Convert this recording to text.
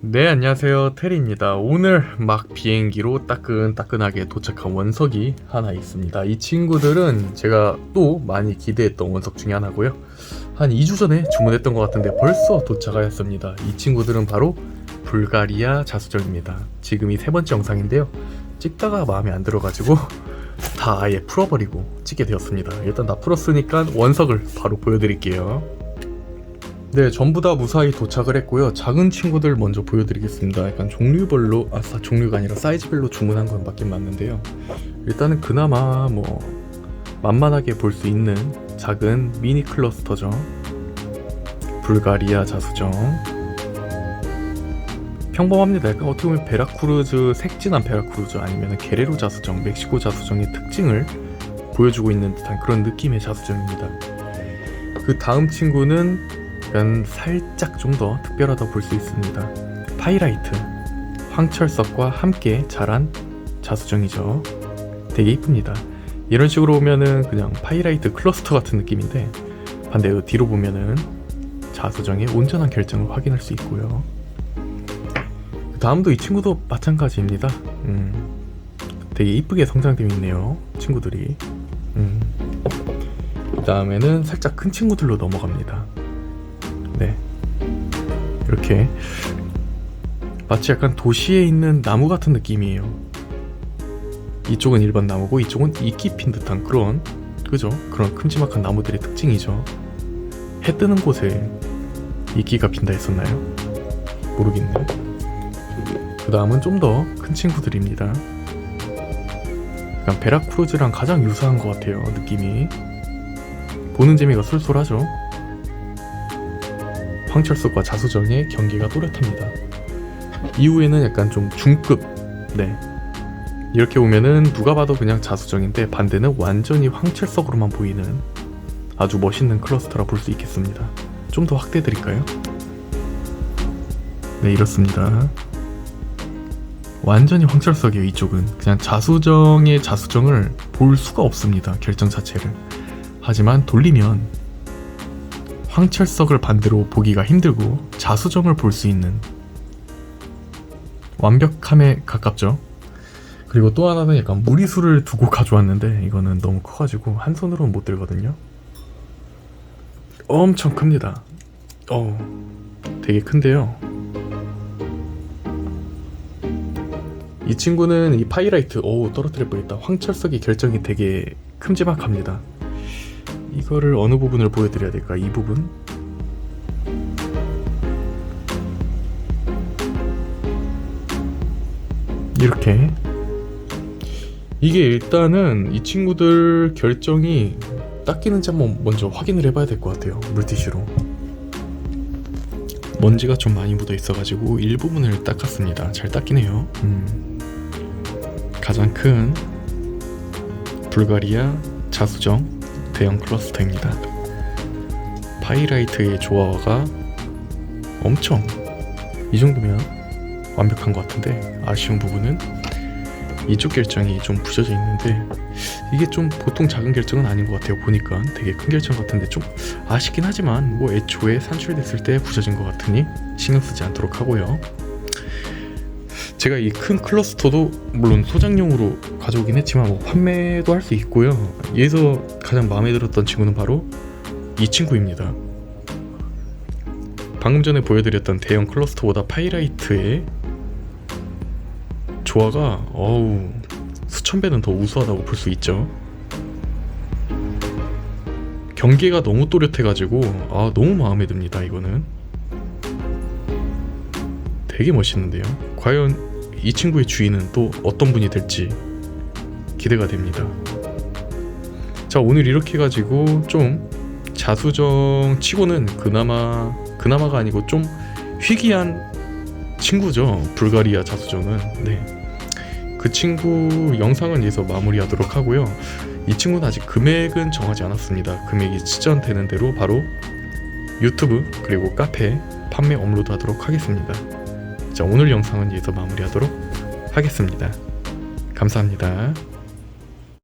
네, 안녕하세요. 테리입니다. 오늘 막 비행기로 따끈따끈하게 도착한 원석이 하나 있습니다. 이 친구들은 제가 또 많이 기대했던 원석 중에 하나고요. 한 2주 전에 주문했던 것 같은데 벌써 도착하였습니다. 이 친구들은 바로 불가리아 자수정입니다. 지금이 세 번째 영상인데요. 찍다가 마음에 안 들어가지고 다 아예 풀어버리고 찍게 되었습니다. 일단 다 풀었으니까 원석을 바로 보여드릴게요. 네, 전부 다 무사히 도착을 했고요. 작은 친구들 먼저 보여드리겠습니다. 약간 종류별로, 아, 사- 종류가 아니라 사이즈별로 주문한 건 맞긴 맞는데요. 일단은 그나마 뭐, 만만하게 볼 수 있는 작은 미니 클러스터죠. 불가리아 자수정. 평범합니다. 약간 어떻게 보면 베라크루즈, 색진한 베라크루즈 아니면 게레로 자수정, 멕시코 자수정의 특징을 보여주고 있는 듯한 그런 느낌의 자수정입니다. 그 다음 친구는 약간 살짝 좀 더 특별하다 볼 수 있습니다. 파이라이트 황철석과 함께 자란 자수정이죠. 되게 이쁩니다. 이런 식으로 보면은 그냥 파이라이트 클러스터 같은 느낌인데 반대로 뒤로 보면은 자수정의 온전한 결정을 확인할 수 있고요. 그 다음도 이 친구도 마찬가지입니다. 음, 되게 이쁘게 성장되어 있네요. 친구들이. 음. 그 다음에는 살짝 큰 친구들로 넘어갑니다. 네. 이렇게 마치 약간 도시에 있는 나무 같은 느낌이에요. 이쪽은 일반 나무고 이쪽은 이끼 핀 듯한 그런 그죠? 그런 큼지막한 나무들의 특징이죠. 해 뜨는 곳에 이끼가 핀다 했었나요? 모르겠네. 그 다음은 좀 더 큰 친구들입니다. 약간 베라크루즈랑 가장 유사한 것 같아요. 느낌이 보는 재미가 쏠쏠하죠. 황철석과 자수정의 경기가 또렷합니다. 이후에는 약간 좀 중급, 네. 이렇게 보면은 누가 봐도 그냥 자수정인데 반대는 완전히 황철석으로만 보이는 아주 멋있는 클러스터라 볼 수 있겠습니다. 좀 더 확대해 드릴까요? 네, 이렇습니다. 완전히 황철석이에요, 이쪽은. 그냥 자수정의 자수정을 볼 수가 없습니다, 결정 자체를. 하지만 돌리면 황철석을 반대로 보기가 힘들고 자수정을 볼 수 있는 완벽함에 가깝죠. 그리고 또 하나는 약간 무리수를 두고 가져왔는데 이거는 너무 커가지고 한 손으로는 못 들거든요. 엄청 큽니다. 어, 되게 큰데요. 이 친구는 이 파이라이트, 오 떨어뜨릴 뻔했다. 황철석이 결정이 되게 큼지막합니다. 이거를 어느 부분을 보여드려야 될까? 이 부분? 이렇게 이게 일단은 이 친구들 결정이 닦이는지 한번 먼저 확인을 해봐야 될 것 같아요 물티슈로 먼지가 좀 많이 묻어 있어가지고 일부분을 닦았습니다 잘 닦이네요 음. 가장 큰 불가리아 자수정 대형 클러스터입니다. 파이라이트의 조화가 엄청 이 정도면 완벽한 것 같은데 아쉬운 부분은 이쪽 결정이 좀 부셔져 있는데 이게 좀 보통 작은 결정은 아닌 것 같아요 보니까 되게 큰 결정 같은데 좀 아쉽긴 하지만 뭐 애초에 산출됐을 때 부셔진 것 같으니 신경 쓰지 않도록 하고요 제가 이 큰 클러스터도 물론 소장용으로 가져오긴 했지만 뭐 판매도 할 수 있고요. 여기서 가장 마음에 들었던 친구는 바로 이 친구입니다. 방금 전에 보여드렸던 대형 클러스터보다 파이라이트의 조화가 어우 수천 배는 더 우수하다고 볼 수 있죠. 경계가 너무 또렷해가지고 아 너무 마음에 듭니다 이거는 되게 멋있는데요. 과연 이 친구의 주인은 또 어떤 분이 될지 기대가 됩니다. 자 오늘 이렇게 해가지고 좀 자수정 치고는 그나마 그나마가 아니고 좀 희귀한 친구죠. 불가리아 자수정은 네. 그 친구 영상은 여기서 마무리하도록 하고요. 이 친구는 아직 금액은 정하지 않았습니다. 금액이 지정되는 대로 바로 유튜브 그리고 카페 판매 업로드하도록 하겠습니다. 자 오늘 영상은 여기서 마무리하도록 하겠습니다. 감사합니다.